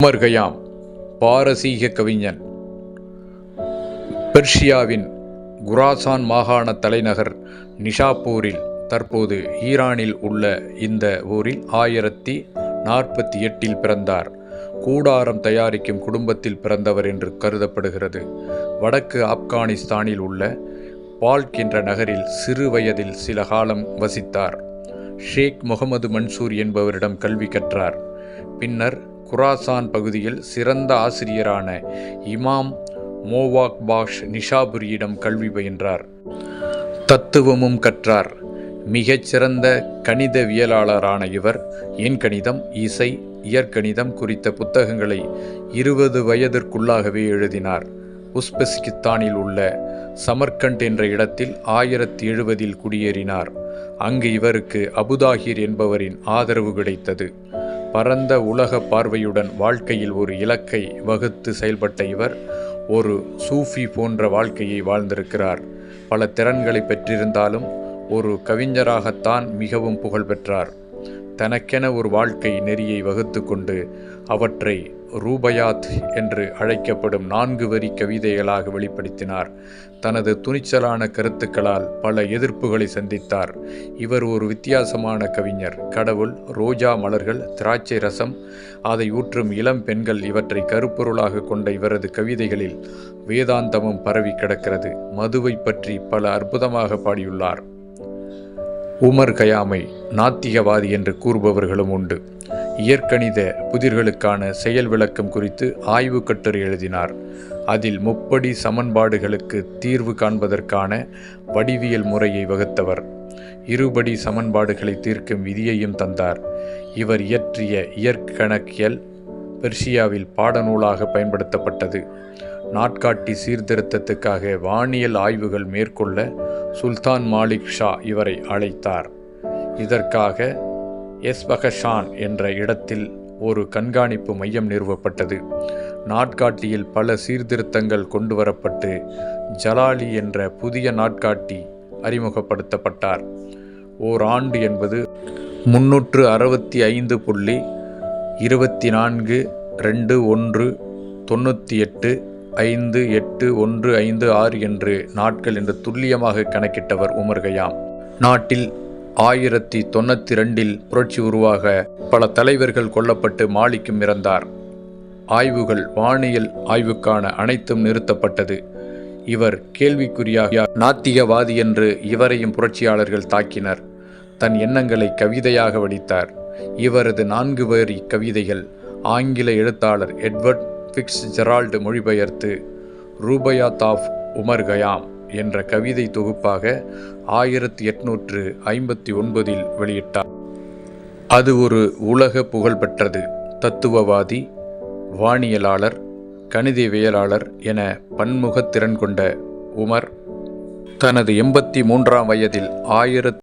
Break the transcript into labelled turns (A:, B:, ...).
A: Umar Kayam பாரசீக கவிஞன். பெர்ஷியாவின் Khorasan மாகாண தலைநகர் நிஷாப்பூரில் தற்போது ஈரானில் உள்ள இந்த ஊரில் ஆயிரத்தி நாற்பத்தி எட்டில் பிறந்தார். கூடாரம் தயாரிக்கும் குடும்பத்தில் பிறந்தவர் என்று கருதப்படுகிறது. வடக்கு ஆப்கானிஸ்தானில் உள்ள பால்க் என்ற நகரில் சிறு வயதில் சில காலம் வசித்தார். ஷேக் முகமது மன்சூர் என்பவரிடம் கல்வி கற்றார். பின்னர் குராசான் பகுதியில் சிறந்த ஆசிரியரான இமாம் மோவாக் பாஷ் நிஷாபுரியிடம் கல்வி பயின்றார். தத்துவமும் கற்றார். மிகச்சிறந்த கணிதவியலாளரான இவர் எண்கணிதம் இசை இயற்கணிதம் குறித்த புத்தகங்களை இருபது வயதிற்குள்ளாகவே எழுதினார். உஸ்பெஸ்கித்தானில் உள்ள சமர்கண்ட் என்ற இடத்தில் ஆயிரத்தி எழுபதில் குடியேறினார். அங்கு இவருக்கு அபுதாகிர் என்பவரின் ஆதரவு கிடைத்தது. பரந்த உலக பார்வையுடன் வாழ்க்கையில் ஒரு இலக்கை வகுத்து செயல்பட்ட இவர் ஒரு சூஃபி போன்ற வாழ்க்கையை வாழ்ந்திருக்கிறார். பல திறன்களை பெற்றிருந்தாலும் ஒரு கவிஞராகத்தான் மிகவும் புகழ் பெற்றார் தனக்கென ஒரு வாழ்க்கை நெறியை வகுத்து கொண்டு அவற்றை ரூபயாத் என்று அழைக்கப்படும் நான்கு வரி கவிதைகளாக வெளிப்படுத்தினார். தனது துணிச்சலான கருத்துக்களால் பல எதிர்ப்புகளை சந்தித்தார். இவர் ஒரு வித்தியாசமான கவிஞர். கடவுள் ரோஜா மலர்கள் திராட்சை ரசம் அதை ஊற்றும் இளம் பெண்கள் இவற்றை கருப்பொருளாக கொண்ட இவரது கவிதைகளில் வேதாந்தமும் பரவி கிடக்கிறது. மதுவை பற்றி பல அற்புதமாக பாடியுள்ளார். உமர் கயாமை நாத்திகவாதி என்று கூறுபவர்களும் உண்டு. இயற்கணித புதிர்களுக்கான செயல் விளக்கம் குறித்து ஆய்வு கட்டுரை எழுதினார். அதில் முப்படி சமன்பாடுகளுக்கு தீர்வு காண்பதற்கான வடிவியல் முறையை வகுத்தவர். இருபடி சமன்பாடுகளை தீர்க்கும் விதியையும் தந்தார். இவர் இயற்றிய இயற்கணக்கியல் பெர்ஷியாவில் பாடநூலாக பயன்படுத்தப்பட்டது. நாட்காட்டி சீர்திருத்தத்துக்காக வானியல் ஆய்வுகள் மேற்கொள்ள சுல்தான் மாலிக் ஷா இவரை அழைத்தார். இதற்காக எஸ்பகஷான் என்ற இடத்தில் ஒரு கண்காணிப்பு மையம் நிறுவப்பட்டது. நாட்காட்டியில் பல சீர்திருத்தங்கள் கொண்டு வரப்பட்டு ஜலாலி என்ற புதிய நாட்காட்டி அறிமுகப்படுத்தப்பட்டார். ஓர் ஆண்டு என்பது முன்னூற்று அறுபத்தி ஐந்து புள்ளி இருபத்தி நான்கு ரெண்டு ஒன்று தொண்ணூற்றி எட்டு ஐந்து எட்டு ஒன்று ஐந்து ஆறு என்று நாட்கள் என்று துல்லியமாக கணக்கிட்டவர் உமர் கயாம். நாட்டில் ஆயிரத்தி தொண்ணூற்றி ரெண்டில் புரட்சி உருவாக பல தலைவர்கள் கொல்லப்பட்டு மாலிக்கும் இறந்தார். ஆய்வுகள் வானியல் ஆய்வுக்கான அனைத்தும் நிறுத்தப்பட்டது. இவர் கேள்விக்குறியாக நாத்திகவாதி என்று இவரையும் புரட்சியாளர்கள் தாக்கினர். தன் எண்ணங்களை கவிதையாக வடித்தார். இவரது நான்கு வரி கவிதைகள் ஆங்கில எழுத்தாளர் எட்வர்ட் ஃபிக்ஸ் ஜெரால்டு மொழிபெயர்த்து ரூபயாத் ஆஃப் உமர் கயாம். என்ற கவிதை தொகுப்பாக ஆயிரத்தி எட்நூற்று ஐம்பத்தி ஒன்பதில் வெளியிட்டார். அது ஒரு உலக புகழ்பெற்றது. தத்துவவாதி வானியலாளர் கணிதவியலாளர் என பன்முகத் திறன் கொண்ட உமர் தனது எண்பத்தி மூன்றாம் வயதில் ஆயிரத்தி